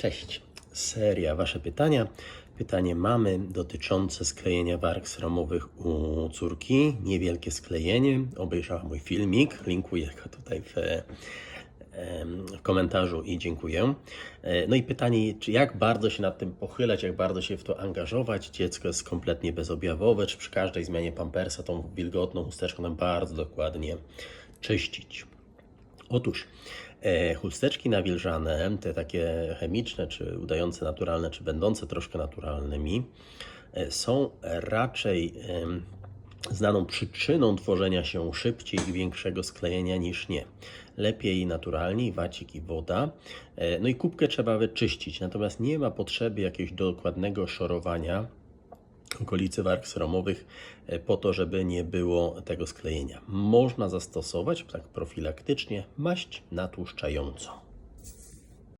Cześć. Seria Wasze pytania. Pytanie mamy dotyczące sklejenia warg sromowych u córki. Niewielkie sklejenie. Obejrzała mój filmik. Linkuję go tutaj w, w komentarzu i dziękuję. E, No i pytanie, czy jak bardzo się nad tym pochylać, jak bardzo się w to angażować? Dziecko jest kompletnie bezobjawowe, czy przy każdej zmianie pampersa tą wilgotną chusteczką nam bardzo dokładnie czyścić? Otóż chusteczki nawilżane, te takie chemiczne, czy udające naturalne, czy będące troszkę naturalnymi, e, są raczej znaną przyczyną tworzenia się szybciej i większego sklejenia niż nie. Lepiej naturalnie, wacik i woda. E, No i kubkę trzeba wyczyścić, natomiast nie ma potrzeby jakiegoś dokładnego szorowania okolicy warg sromowych e, po to, żeby nie było tego sklejenia. Można zastosować tak profilaktycznie maść natłuszczającą.